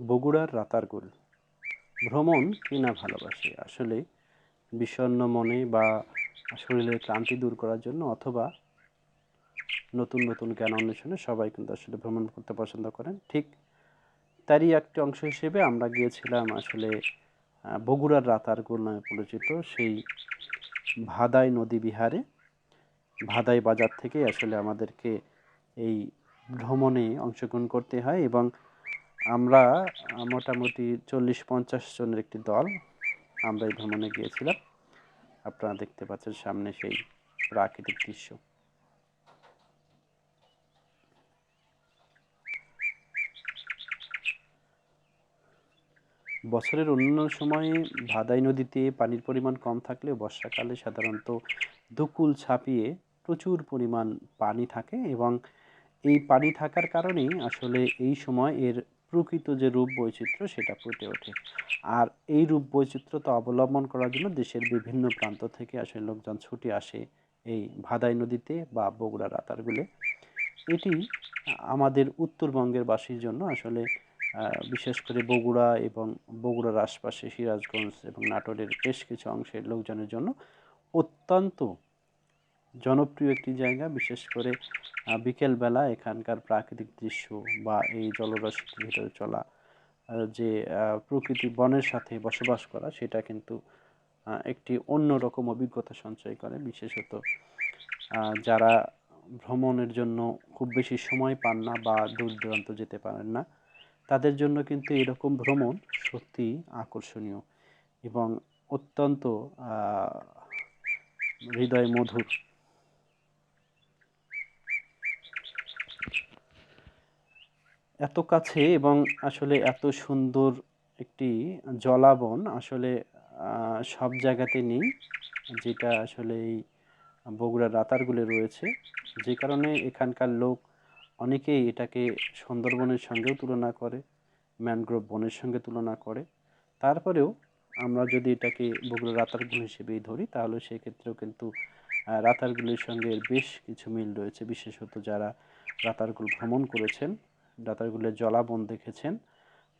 বগুড়ার রাতারগুল। ভ্রমণ কে না ভালোবাসে? আসলে বিষণ্ণ মনে বা শরীরের ক্লান্তি দূর করার জন্য অথবা নতুন নতুন জ্ঞান অন্বেষণে সবাই কিন্তু আসলে ভ্রমণ করতে পছন্দ করেন। ঠিক তারই একটি অংশ হিসেবে আমরা গিয়েছিলাম আসলে বগুড়ার রাতারগুল নামে পরিচিত সেই ভাদাই নদী বিহারে। ভাদাই বাজার থেকে আসলে আমাদেরকে এই ভ্রমণে অংশগ্রহণ করতে হয় এবং আমরা মোটামুটি চল্লিশ পঞ্চাশ জনের একটি দল আমরা এই ভ্রমণে গিয়েছিলাম। আপনারা দেখতে পাচ্ছেন সামনে সেই প্রাকৃতিক দৃশ্য। বছরের অন্যান্য সময়ে ভাদাই নদীতে পানির পরিমাণ কম থাকলেও বর্ষাকালে সাধারণত দুকুল ছাপিয়ে প্রচুর পরিমাণ পানি থাকে এবং এই পানি থাকার কারণেই আসলে এই সময় এর প্রকৃত যে রূপ বৈচিত্র্য সেটা ফুটে ওঠে। আর এই রূপ বৈচিত্র্যতা অবলম্বন করার জন্য দেশের বিভিন্ন প্রান্ত থেকে আসলে লোকজন ছুটে আসে এই ভাদাই নদীতে বা বগুড়া রাতারগুলে। এটি আমাদের উত্তরবঙ্গের বাসীর জন্য আসলে বিশেষ করে বগুড়া এবং বগুড়ার আশপাশে সিরাজগঞ্জ এবং নাটোরের বেশ কিছু অংশের লোকজনের জন্য অত্যন্ত জনপ্রিয় একটি জায়গা, বিশেষ করে বিকেলবেলা এখানকার প্রাকৃতিক দৃশ্য বা এই জলরাশির ভিতরে চলা যে প্রকৃতি বনের সাথে বসবাস করা, সেটা কিন্তু একটি অন্যরকম অভিজ্ঞতা সঞ্চয় করে। বিশেষত যারা ভ্রমণের জন্য খুব বেশি সময় পান না বা দূর দূরান্ত যেতে পারেন না, তাদের জন্য কিন্তু এরকম ভ্রমণ সত্যি আকর্ষণীয় এবং অত্যন্ত হৃদয় মধুর। এত কাছে এবং আসলে এত সুন্দর একটি জলাবন আসলে সব জায়গাতে নেই, যেটা আসলে এই বগুড়ার রাতারগুলে রয়েছে। যে কারণে এখানকার লোক অনেকেই এটাকে সুন্দরবনের সঙ্গেও তুলনা করে, ম্যানগ্রোভ বনের সঙ্গে তুলনা করে। তারপরেও আমরা যদি এটাকে বগুড়া রাতারগুল হিসেবেই ধরি, তাহলে সেক্ষেত্রেও কিন্তু রাতারগুলির সঙ্গে বেশ কিছু মিল রয়েছে। বিশেষত যারা রাতারগুল ভ্রমণ করেছেন রাতারগুলের জলাবন দেখেছেন,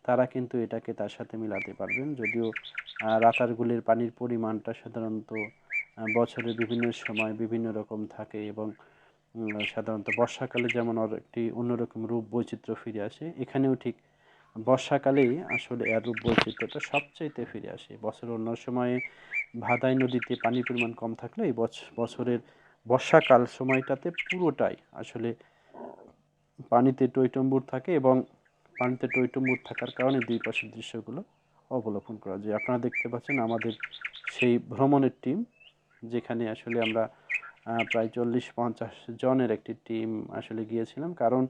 তারা কিন্তু এটাকে তার সাথে মিলাতে পারবেন। যদিও রাতারগুলের পানির পরিমাণটা সাধারণত বছরের বিভিন্ন সময় বিভিন্ন রকম থাকে এবং সাধারণত বর্ষাকালে যেমন ওর একটি অন্যরকম রূপ বৈচিত্র্য ফিরে আসে, এখানেও ঠিক বর্ষাকালেই আসলে এর রূপ বৈচিত্র্যটা সবচাইতে ফিরে আসে। বছরের অন্য সময়ে ভাদাই নদীতে পানির পরিমাণ কম থাকলে এই বছরের বর্ষাকাল সময়টাতে পুরোটাই আসলে পানিতে টইটম্বুর থাকে এবং পানিতে টইটম্বুর থাকার কারণে দুই পাশের দৃশ্যগুলো অবলোকন করা যায়। আপনারা দেখতে পাচ্ছেন আমাদের সেই ভ্রমণের টিম যেখানে আসলে আমরা প্রায় চল্লিশ পঞ্চাশ জনের একটি টিম আসলে গিয়েছিলাম। কারণ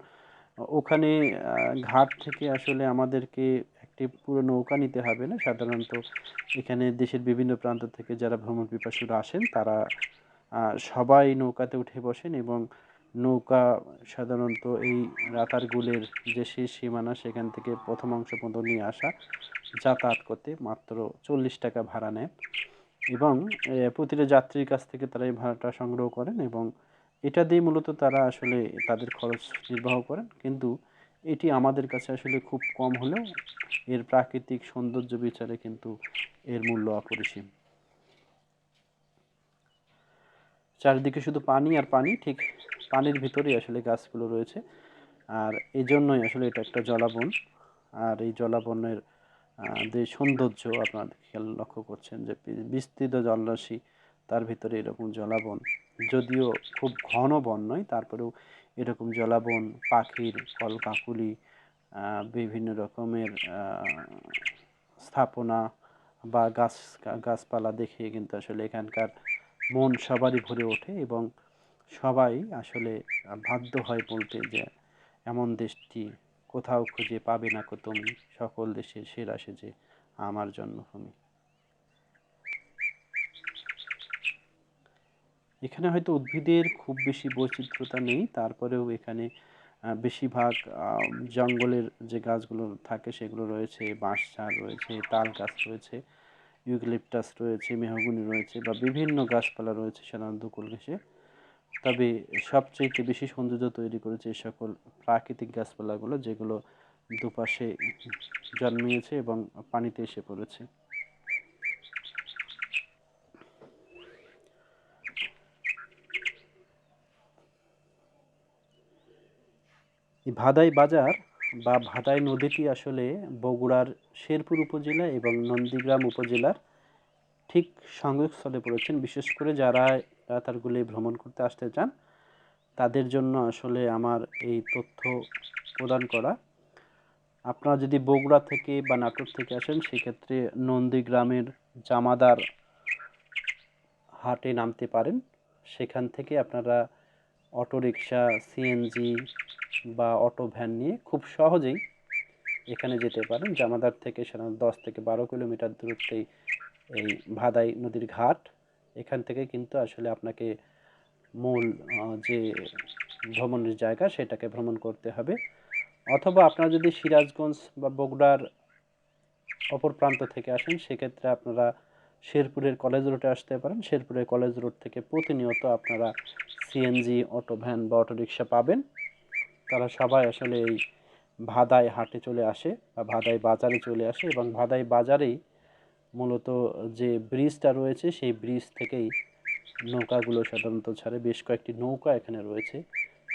ওখানে ঘাট থেকে আসলে আমাদেরকে একটি পুরো নৌকা নিতে হবে না। সাধারণত এখানে দেশের বিভিন্ন প্রান্ত থেকে যারা ভ্রমণ পিপাসুরা আসেন, তারা সবাই নৌকাতে উঠে বসেন এবং নৌকা সাধারণত এই রাতারগুলের যে শেষ সীমানা, সেখান থেকে প্রথম অংশ পর্যন্ত নিয়ে আসা যাতায়াত করতে মাত্র চল্লিশ টাকা ভাড়া নেয় এবং প্রতিটা যাত্রীর কাছ থেকে তারা এই ভাড়াটা সংগ্রহ করেন এবং এটা দিয়ে মূলত তারা আসলে তাদের খরচ নির্বাহ করেন। কিন্তু এটি আমাদের কাছে আসলে খুব কম হলেও এর প্রাকৃতিক সৌন্দর্য বিচারে কিন্তু এর মূল্য অপরিসীম। চারিদিকে শুধু পানি আর পানি, ঠিক পানির ভিতরেই আসলে গাছগুলো রয়েছে। আর এই জন্যই আসলে এটা একটা জলাবন। আর এই জলাবনের যে সৌন্দর্য আপনার খেয়াল লক্ষ্য করছেন যে বিস্তৃত জলরাশি তার ভিতরে এরকম জলাবন যদিও খুব ঘন বন নয় তারপরেও এরকম জলাবন পাখির কলকাকুলি আহ, বিভিন্ন রকমের স্থাপনা বা গাছ গাছপালা দেখে কিন্তু আসলে এখানকার মন সবারই ভরে ওঠে এবং সবাই আসলে বাধ্য হয় বলতে যে এমন দেশটি কোথাও খুঁজে পাবে না কো তুমি, সকল দেশের সেরা সেজে আমার জন্মভূমি। এখানে হয়তো উদ্ভিদের খুব বেশি বৈচিত্র্যতা নেই, তারপরেও এখানে বেশিরভাগ জঙ্গলের যে গাছগুলো থাকে সেগুলো রয়েছে, বাঁশ ঝাড় রয়েছে, তাল গাছ রয়েছে, ইউক্যালিপটাস রয়েছে, মেহগুনি রয়েছে বা বিভিন্ন গাছপালা রয়েছে সাধারণত দুকুল ঘেঁষে। তবে সবচেয়ে বেশি সৌন্দর্য তৈরি করেছে এই সকল প্রাকৃতিক গাছপালাগুলো যেগুলো দুপাশে জন্মিয়েছে এবং পানিতে এসে পড়েছে। ভাদাই বাজার বা ভাদাই নদীটি আসলে বগুড়ার শেরপুর উপজেলা এবং নন্দীগ্রাম উপজেলার ঠিক সংযোগস্থলে পড়েছেন, বিশেষ করে যারা রাতারগুলি ভ্রমণ করতে আসতে চান, তাদের জন্য আসলে আমার এই তথ্য প্রদান করা। আপনারা যদি বগুড়া থেকে বা নাটোর থেকে আসেন, সেক্ষেত্রে নন্দীগ্রামের জামাদার হাটে নামতে পারেন। সেখান থেকে আপনারা অটোরিকশা সিএনজি বা অটো ভ্যান নিয়ে খুব সহজেই এখানে যেতে পারেন। জামাদার থেকে সাধারণত দশ থেকে বারো কিলোমিটার দূরত্বেই এই ভাদাই নদীর ঘাট। এখান থেকে কিন্তু আসলে আপনাকে মূল যে ভ্রমণের জায়গা সেটাকে ভ্রমণ করতে হবে। অথবা আপনারা যদি সিরাজগঞ্জ বা বগুড়ার অপর প্রান্ত থেকে আসেন, সেক্ষেত্রে আপনারা শেরপুরের কলেজ রোডে আসতে পারেন। শেরপুরের কলেজ রোড থেকে প্রতিনিয়ত আপনারা সিএনজি অটো ভ্যান বা অটো রিক্সা পাবেন। তারা সবাই আসলে এই ভাদাই হাটে চলে আসে বা ভাদাই বাজারে চলে আসে এবং ভাদাই বাজারেই মূলত যে ব্রিজটা রয়েছে, সেই ব্রিজ থেকেই নৌকাগুলো সাধারণত ছাড়ে। বেশ কয়েকটি নৌকা এখানে রয়েছে,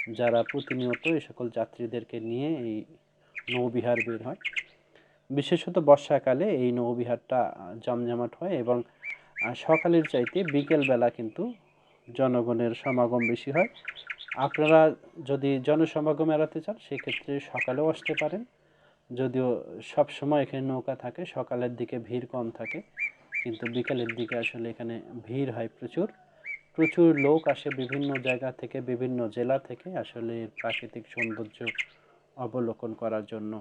যারা প্রতিনিয়ত এই সকল যাত্রীদেরকে নিয়ে এই নৌবিহার বের হয়। বিশেষত বর্ষাকালে এই নৌবিহারটা জমজমাট হয় এবং সকালের চাইতে বিকেলবেলা কিন্তু জনগণের সমাগম বেশি হয়। আপনারা যদি জনসমাগম এড়াতে চান, সেক্ষেত্রে সকালেও আসতে পারেন। যদিও সব সময় এখানে নৌকা থাকে, সকালের দিকে ভিড় কম থাকে, কিন্তু বিকালের দিকে আসলে এখানে ভিড় হয় প্রচুর। প্রচুর লোক আসে বিভিন্ন জায়গা থেকে, বিভিন্ন জেলা থেকে আসলে প্রাকৃতিক সৌন্দর্য অবলোকন করার জন্য।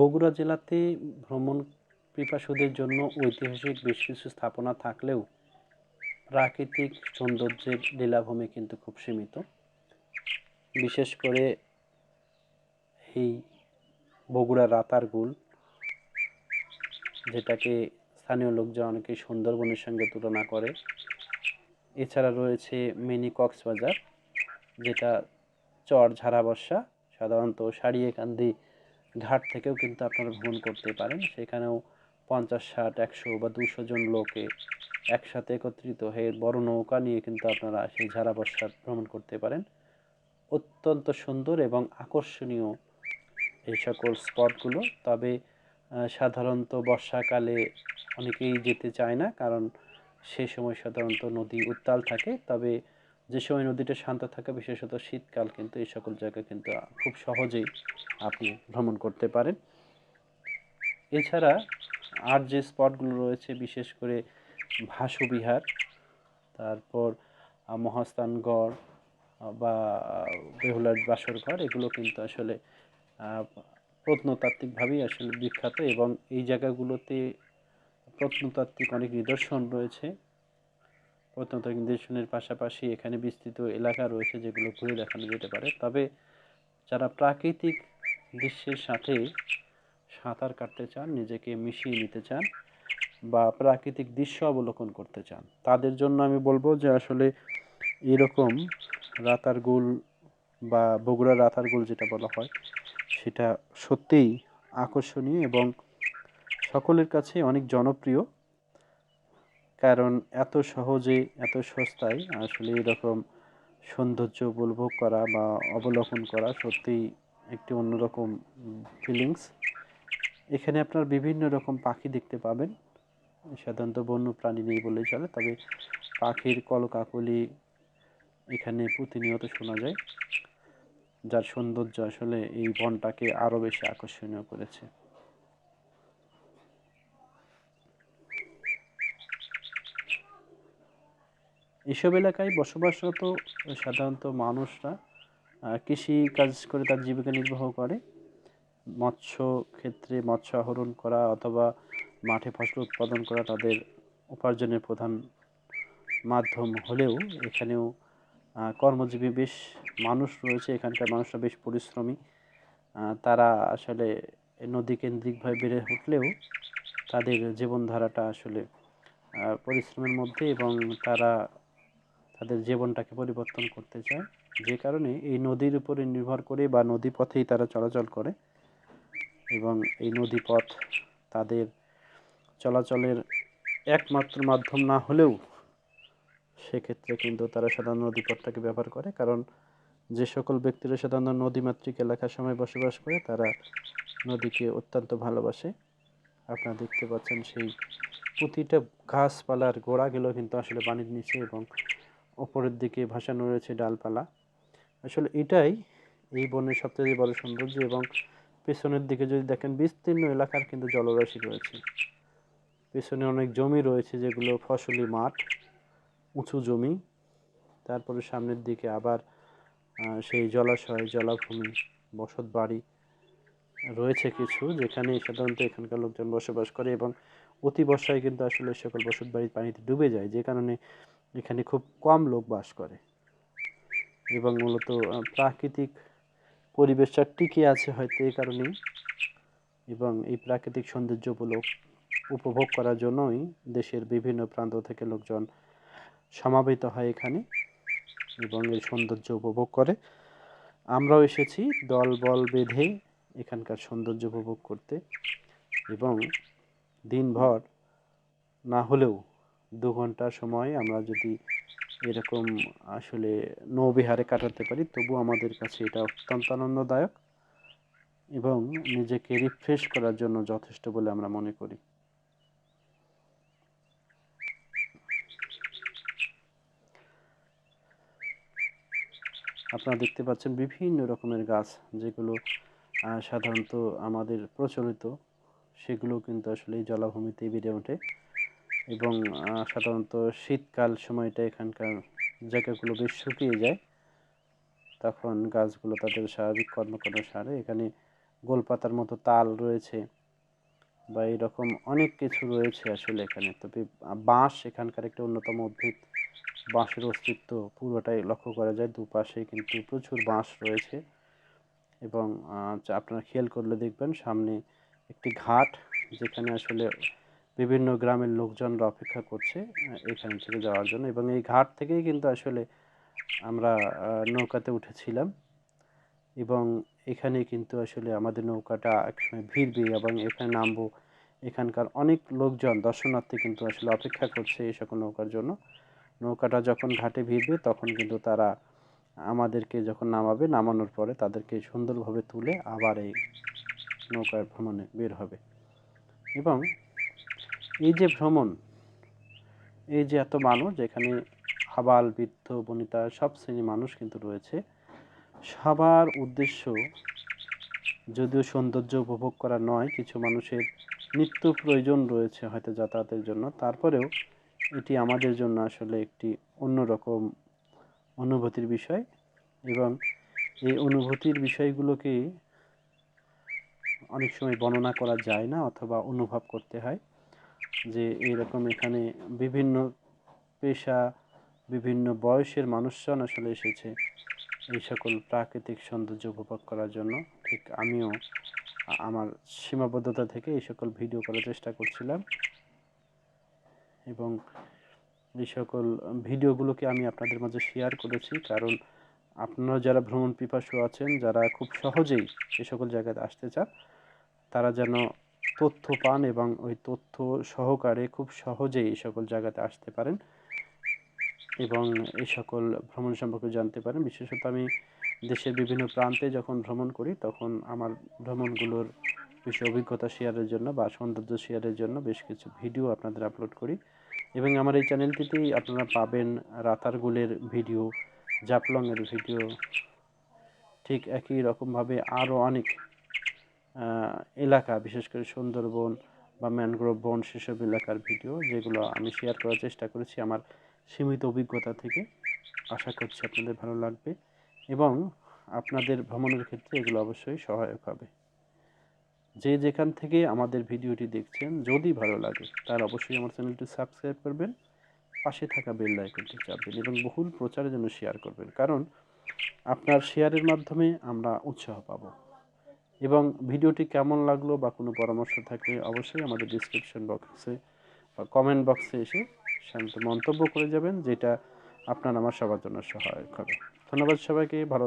বগুড়া জেলাতে ভ্রমণ পিপাসুদের জন্য ঐতিহাসিক বেশ কিছু স্থাপনা থাকলেও প্রাকৃতিক সৌন্দর্যের লীলাভূমি কিন্তু খুব সীমিত। বিশেষ করে এই বগুড়া রাতারগুল, যেটাকে স্থানীয় লোকজন অনেকে সুন্দরবনের সঙ্গে তুলনা করে। এছাড়া রয়েছে মিনি কক্সবাজার, যেটা চর ঝাড়া বর্ষা সাধারণত সারিয়েকান্দি ঘাট থেকেও কিন্তু আপনারা ভ্রমণ করতে পারেন। সেখানেও পঞ্চাশ, ষাট, একশো বা দুশো জন লোকে একসাথে একত্রিত হয়ে বড় নৌকা নিয়ে কিন্তু আপনারা সেই ঝাড়া বর্ষার ভ্রমণ করতে পারেন। অত্যন্ত সুন্দর এবং আকর্ষণীয় এই সকল স্পটগুলো। তবে সাধারণত বর্ষাকালে অনেকেই যেতে চায় না, কারণ সে সময় সাধারণত নদী উত্তাল থাকে। তবে যে সময় নদীটা শান্ত থাকে, বিশেষত শীতকাল কিন্তু এই সকল জায়গা কিন্তু খুব সহজেই আপনি ভ্রমণ করতে পারেন। এছাড়া আর যে স্পটগুলো রয়েছে, বিশেষ করে ভাসু বিহার, তারপর মহাস্থানগড় বা, বেহুলার বাসরঘর এগুলো কিন্তু আসলে প্রত্নতাত্ত্বিকভাবেই আসলে বিখ্যাত এবং এই জায়গাগুলোতে প্রত্নতাত্ত্বিক অনেক নিদর্শন রয়েছে। প্রত্নতাত্ত্বিক নিদর্শনের পাশাপাশি এখানে বিস্তৃত এলাকা রয়েছে যেগুলো ঘুরে দেখানো যেতে পারে। তবে যারা প্রাকৃতিক দৃশ্যের সাথে সাঁতার কাটতে চান, নিজেকে মিশিয়ে নিতে চান বা প্রাকৃতিক দৃশ্য অবলোকন করতে চান, তাদের জন্য আমি বলব যে আসলে এরকম রাতারগুল বা বগুড়া রাতারগুল যেটা বলা হয়, সেটা সত্যিই আকর্ষণীয় এবং সকলের কাছে অনেক জনপ্রিয়। কারণ এত সহজে, এত সস্তায় আসলে এরকম সৌন্দর্য উপভোগ করা বা অবলোকন করা সত্যিই একটি অন্যরকম ফিলিংস এখানে আপনার বিভিন্ন রকম পাখি দেখতে পাবেন। সাধারণত বন্য প্রাণী নেই বলেই চলে, তবে পাখির কলকাকলি এখানে প্রতিনিয়ত শোনা যায়, যার সৌন্দর্য আসলে এই বনটাকে আরও বেশি আকর্ষণীয় করেছে। এসব এলাকায় বসবাসরত সাধারণত মানুষরা কৃষি কাজ করে তার জীবিকা নির্বাহ করে। মৎস্য ক্ষেত্রে মৎস্য আহরণ করা অথবা মাঠে ফসল উৎপাদন করা তাদের উপার্জনের প্রধান মাধ্যম হলেও এখানেও কর্মজীবী বেশ মানুষ রয়েছে, এখানকার মানুষরা বেশ পরিশ্রমী। তারা আসলে নদী কেন্দ্রিকভাবে বেড়ে উঠলেও তাদের জীবনধারাটা আসলে পরিশ্রমের মধ্যে এবং তারা তাদের জীবনটাকে পরিবর্তন করতে চায়। যে কারণে এই নদীর উপরে নির্ভর করে বা নদী পথেই তারা চলাচল করে এবং এই নদীপথ তাদের চলাচলের একমাত্র মাধ্যম না হলেও সেক্ষেত্রে কিন্তু তারা সাধারণ নদীপথটাকে ব্যবহার করে। কারণ যে সকল ব্যক্তিরা সাধারণত নদীমাতৃক এলাকার সময় বসবাস করে, তারা নদীকে অত্যন্ত ভালোবাসে। আপনারা দেখতে পাচ্ছেন সেই প্রতিটা গাছপালার গোড়াগুলো কিন্তু আসলে পানির নিচে এবং ওপরের দিকে ভাসানো রয়েছে ডালপালা। আসলে এটাই এই বনের সবথেকে বড় সৌন্দর্য এবং পেছনের দিকে যদি দেখেন বিস্তীর্ণ এলাকার কিন্তু জলরাশি রয়েছে। পেছনে অনেক জমি রয়েছে যেগুলো ফসলি মাঠ, উঁচু জমি, তারপরে সামনের দিকে আবার সেই জলাশয়, জলাভূমি, বসত বাড়ি রয়েছে কিছু, যেখানে সাধারণত এখানকার লোকজন বসবাস করে এবং অতি বর্ষায় কিন্তু আসলে সকল বসত বাড়ির পানিতে ডুবে যায়, যে কারণে এখানে খুব কম লোক বাস করে। এবং মূলত প্রাকৃতিক পরিবেশটা টিকে আছে হয়তো এই কারণেই। এবং এই প্রাকৃতিক সৌন্দর্য সৌন্দর্যগুলো উপভোগ করার জন্যই দেশের বিভিন্ন প্রান্ত থেকে লোকজন সমাবেত হয় এখানে এবং এই সৌন্দর্য উপভোগ করে। আমরাও এসেছি দল বল বেঁধে এখানকার সৌন্দর্য উপভোগ করতে। এবং দিনভর না হলেও দু ঘণ্টা সময় আমরা যদি এরকম আসলে নৌবিহারে কাটাতে পারি, তবু আমাদের কাছে এটা অত্যন্ত আনন্দদায়ক এবং নিজেকে রিফ্রেশ করার জন্য যথেষ্ট বলে আমরা মনে করি। আপনারা দেখতে পাচ্ছেন বিভিন্ন রকমের গাছ, যেগুলো সাধারণত আমাদের প্রচলিত, সেগুলো কিন্তু আসলে জলাভূমিতে বেড়ে ওঠে। এবং সাধারণত শীতকাল সময়টা এখানকার জায়গাগুলো বেশ শুকিয়ে যায়। তখন গাছগুলো তাদের স্বাভাবিক কর্মকাণ্ড সারে। এখানে গোলপাতার মতো তাল রয়েছে বা এরকম অনেক কিছু রয়েছে আসলে এখানে। তবে বাঁশ এখানকার একটা অন্যতম উদ্ভিদ। বাঁশের অস্তিত্ব পুরোটাই লক্ষ্য করা যায়। দুপাশে কিন্তু প্রচুর বাঁশ রয়েছে এবং আপনারা খেয়াল করলে দেখবেন সামনে একটি ঘাট যেখানে আসলে বিভিন্ন গ্রামের লোকজনরা অপেক্ষা করছে এখান থেকে যাওয়ার জন্য। এবং এই ঘাট থেকেই কিন্তু আসলে আমরা নৌকাতে উঠেছিলাম। এবং এখানে কিন্তু আসলে আমাদের নৌকাটা একসময় ভিড়বে এবং এখানে নামবো। এখানকার অনেক লোকজন, দর্শনার্থী কিন্তু আসলে অপেক্ষা করছে এই সকল নৌকার জন্য। নৌকাটা যখন ঘাটে ভিড়বে, তখন কিন্তু তারা আমাদেরকে যখন নামাবে, নামানোর পরে তাদেরকে সুন্দরভাবে তুলে আবার এই নৌকায় ভ্রমণে বের হবে। এবং এই যে ভ্রমণ, এই যে এত মানুষ, যেখানে আবাল বৃদ্ধ, বনিতা, সব শ্রেণির মানুষ কিন্তু রয়েছে, সবার উদ্দেশ্য যদিও সৌন্দর্য উপভোগ করা নয়, কিছু মানুষের নিত্য প্রয়োজন রয়েছে হয়তো যাতায়াতের জন্য, তারপরেও এটি আমাদের জন্য আসলে একটি অন্যরকম অনুভূতির বিষয় এবং এই অনুভূতির বিষয়গুলোকে অনেক সময় বর্ণনা করা যায় না অথবা অনুভব করতে হয়। যে এরকম এখানে বিভিন্ন পেশা, বিভিন্ন বয়সের মানুষজন আসলে এসেছে এই সকল প্রাকৃতিক সৌন্দর্য উপভোগ করার জন্য। ঠিক আমিও আমার সীমাবদ্ধতা থেকে এই সকল ভিডিও করার চেষ্টা করছিলাম। এবং এই সকল ভিডিওগুলোকে আমি আপনাদের মাঝে শেয়ার করেছি কারণ আপনারা যারা ভ্রমণ পিপাসু আছেন, যারা খুব সহজেই এ সকল জায়গাতে আসতে চান, তারা যেন তথ্য পান এবং ওই তথ্য সহকারে খুব সহজেই এই সকল জায়গাতে আসতে পারেন এবং এই সকল ভ্রমণ সম্পর্কে জানতে পারেন। বিশেষত আমি দেশের বিভিন্ন প্রান্তে যখন ভ্রমণ করি, তখন আমার ভ্রমণগুলোর বিষয়ে অভিজ্ঞতা শেয়ারের জন্য বা সৌন্দর্য শেয়ারের জন্য বেশ কিছু ভিডিও আপনাদের আপলোড করি এবং আমার এই চ্যানেলটিতেই আপনারা পাবেন রাতারগুলের ভিডিও, জাফলংয়ের ভিডিও, ঠিক একই রকমভাবে আরও অনেক এলাকা, বিশেষ করে সুন্দরবন বা ম্যানগ্রোভ বন সেসব এলাকার ভিডিও যেগুলো আমি শেয়ার করার চেষ্টা করেছি আমার সীমিত অভিজ্ঞতা থেকে। আশা করছি আপনাদের ভালো লাগবে এবং আপনাদের ভ্রমণের ক্ষেত্রে এগুলো অবশ্যই সহায়ক হবে। যে যেখান থেকে আমাদের ভিডিওটি দেখছেন, যদি ভালো লাগে, তার অবশ্যই আমার চ্যানেলটি সাবস্ক্রাইব করবেন, পাশে থাকা বেল আইকনটি চাপবেন এবং বহুল প্রচারের জন্য শেয়ার করবেন। কারণ আপনার শেয়ারের মাধ্যমে আমরা উৎসাহ পাবো। এবং ভিডিওটি কেমন লাগল বা কোনো পরামর্শ থাকলে অবশ্যই আমাদের ডিসক্রিপশন বক্সে বা কমেন্ট বক্সে এসে শান্ত মন্তব্য করে যাবেন, যেটা আপনার আমার সবার জন্য সহায়ক হবে। ধন্যবাদ সবাইকে, ভালো